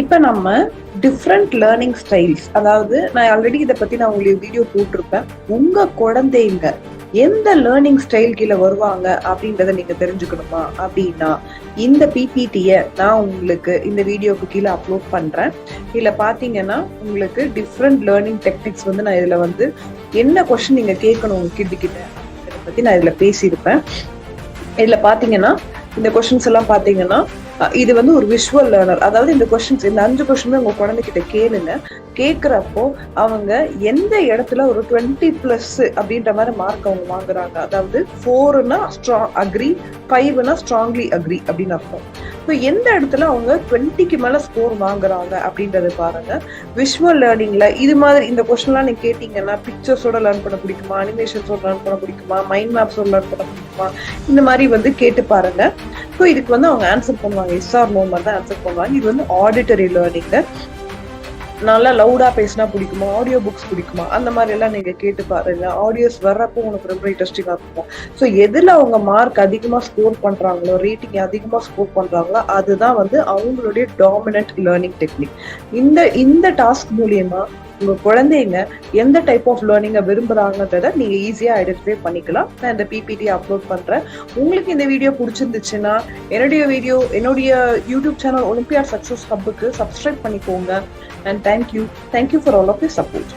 இப்போ நம்ம different learning styles அதாவது நான் ஆல்ரெடி இதை பத்தி நான் உங்களுக்கு வீடியோ போட்டிருப்பேன். உங்க குழந்தைங்க எந்த லேர்னிங் ஸ்டைல் கீழே வருவாங்க அப்படின்றத நீங்க தெரிஞ்சுக்கணுமா? அப்படின்னா இந்த பிபிடிய நான் உங்களுக்கு இந்த வீடியோக்கு கீழே அப்லோட் பண்றேன். இதுல பாத்தீங்கன்னா உங்களுக்கு டிஃப்ரெண்ட் லேர்னிங் டெக்னிக்ஸ் வந்து நான் இதுல வந்து என்ன கொஸ்டின் நீங்க கேட்கணும் உங்க கிட்ட கிட்ட பத்தி நான் இதுல பேசியிருப்பேன். இதுல பாத்தீங்கன்னா இந்த கொஷின்ஸ் எல்லாம் பாத்தீங்கன்னா இது வந்து ஒரு விஷுவல் லேர்னர் அதாவது இந்த கொஷின்ஸ் இந்த அஞ்சு கொஸ்டின் உங்க குழந்தைகிட்ட கேளுங்க. கேட்குறப்போ அவங்க எந்த இடத்துல ஒரு டுவெண்ட்டி பிளஸ் அப்படின்ற மாதிரி மார்க் அவங்க வாங்குறாங்க. அதாவது ஃபோர்னா ஸ்ட்ராங் அக்ரி ஃபைவ்னா ஸ்ட்ராங்லி அக்ரி அப்படின்னு அர்த்தம். ஸோ எந்த இடத்துல அவங்க டுவெண்ட்டிக்கு மேல ஸ்கோர் வாங்குறாங்க அப்படின்றத பாருங்க. விஷுவல் லேர்னிங்ல இது மாதிரி இந்த கொஸ்டின்லாம் நீங்க கேட்டீங்கன்னா பிக்சர்ஸோட லேர்ன் பண்ண பிடிக்குமா? அனிமேஷன்ஸோட லேர்ன் பண்ண பிடிக்குமா? மைண்ட் மேப்ஸோட லேர்ன் பண்ண பிடிக்குமா? இந்த மாதிரி வந்து கேட்டு பாருங்க. ஸோ இதுக்கு வந்து அவங்க ஆன்சர் பண்ணுவாங்க. எஸ்ஆர் நோ மாதிரி தான் ஆன்சர் பண்ணுவாங்க. இது வந்து ஆடிட்டரி லேர்னிங்ல நல்லா லவுடா பேசினா பிடிக்குமா? ஆடியோ புக்ஸ் பிடிக்குமா? அந்த மாதிரி எல்லாம் நீங்க கேட்டு பாருங்க. ஆடியோஸ் வர்றப்போ உனக்கு ரொம்ப இன்ட்ரெஸ்டிங்கா இருக்கும். ஸோ எதுல அவங்க மார்க் அதிகமா ஸ்கோர் பண்றாங்களோ ரேட்டிங் அதிகமா ஸ்கோர் பண்றாங்களோ அதுதான் வந்து அவங்களுடைய டாமினன்ட் லேர்னிங் டெக்னிக் இந்த இந்த டாஸ்க் மூலியமா உங்க குழந்தைங்க எந்த டைப் ஆஃப் லேர்னிங்கை விரும்புறாங்கன்றத நீங்க ஈஸியா ஐடென்டிஃபை பண்ணிக்கலாம். நான் இந்த பிபிடி அப்லோட் பண்றேன். உங்களுக்கு இந்த வீடியோ பிடிச்சிருந்துச்சுன்னா என்னுடைய வீடியோ என்னுடைய யூடியூப் சேனல் ஒலிம்பியா சக்சஸ் ஹப்புக்கு சப்ஸ்கிரைப் பண்ணிக்கோங்க. And thank you thank you for all of you support